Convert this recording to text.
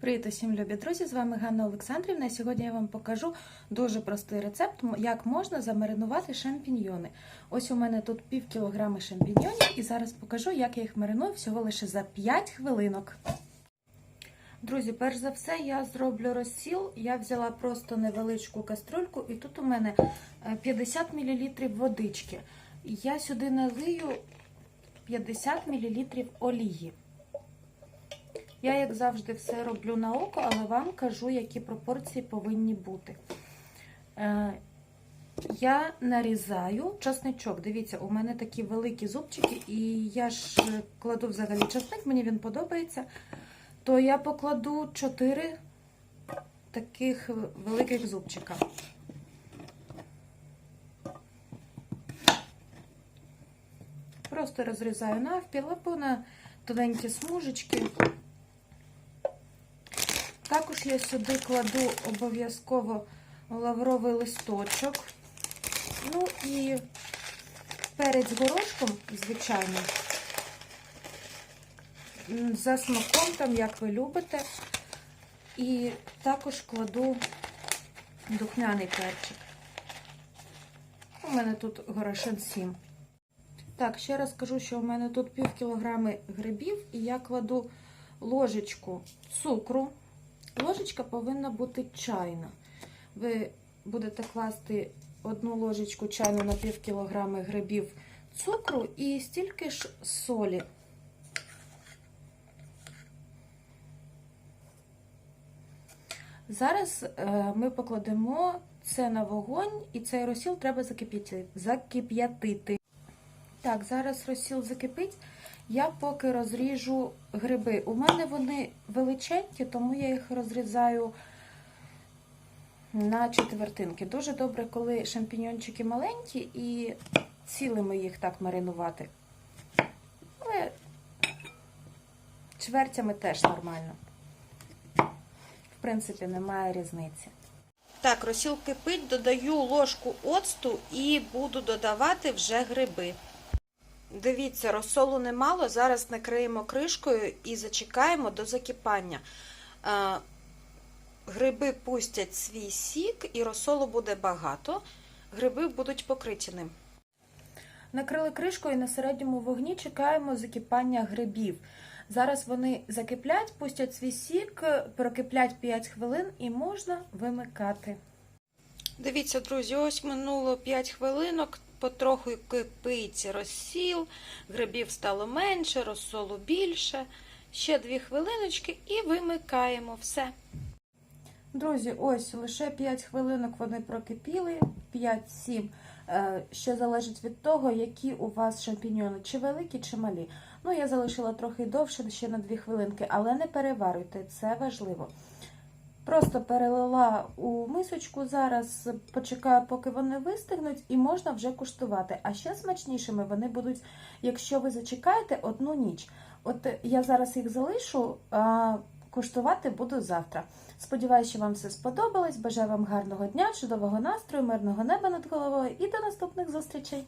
Привіт усім любі друзі! З вами Ганна Олександрівна. Сьогодні я вам покажу дуже простий рецепт, як можна замаринувати шампіньйони. Ось у мене тут пів кілограми шампіньйонів, і зараз покажу, як я їх мариную всього лише за 5 хвилинок. Друзі, перш за все, я зроблю розсіл. Я взяла просто невеличку каструльку, і тут у мене е, 50 мл водички. Я сюди налию 50 мл олії. Я, як завжди, все роблю на око, але вам кажу, які пропорції повинні бути. Е, я нарізаю часничок. Дивіться, у мене такі великі зубчики, і я ж кладу взагалі часник, мені він подобається. То я покладу 4 таких великих зубчика. Просто розрізаю навпіл або на тоненькі смужечки. Також я сюди кладу обов'язково лавровий листочок. Ну і перець горошком, звичайно. За смаком, там, як ви любите. І також кладу духмяний перчик. У мене тут горошин 7. Так, ще раз кажу, що у мене тут пів кілограми грибів, і я кладу ложечку цукру. Ложечка повинна бути чайна. Ви будете класти одну ложечку чайну на пів кілограми грибів цукру і стільки ж солі. Зараз е, ми покладемо це на вогонь, і цей розсіл треба закип'ятити. Так, зараз розсіл закипить. Я поки розріжу гриби. У мене вони величенькі, тому я їх розрізаю на четвертинки. Дуже добре, коли шампіньончики маленькі і цілими їх так маринувати. Але чвертями теж нормально. В принципі, немає різниці. Так, розсіл кипить, додаю ложку оцту і буду додавати вже гриби. Дивіться, розсолу немало. Зараз накриємо кришкою і зачекаємо до закипання. Е, Гриби пустять свій сік, і розсолу буде багато. Гриби будуть покриті ним. Накрили кришкою і на середньому вогні чекаємо закипання грибів. Зараз вони закиплять, пустять свій сік, прокиплять 5 хвилин і можна вимикати. Дивіться, друзі, ось минуло 5 хвилинок, потроху кипить розсіл, грибів стало менше, розсолу більше. Ще 2 хвилиночки і вимикаємо все. Друзі, ось лише 5 хвилинок вони прокипіли, 5-7. Е, Ще залежить від того, які у вас шампіньони, чи великі, чи малі. Ну, я залишила трохи довше, ще на 2 хвилинки, але не переварюйте, це важливо. Просто перелила у мисочку, зараз почекаю, поки вони вистигнуть, і можна вже куштувати. А ще смачнішими вони будуть, якщо ви зачекаєте одну ніч. От я зараз їх залишу, а куштувати буду завтра. Сподіваюся, що вам все сподобалось. Бажаю вам гарного дня, чудового настрою, мирного неба над головою і до наступних зустрічей!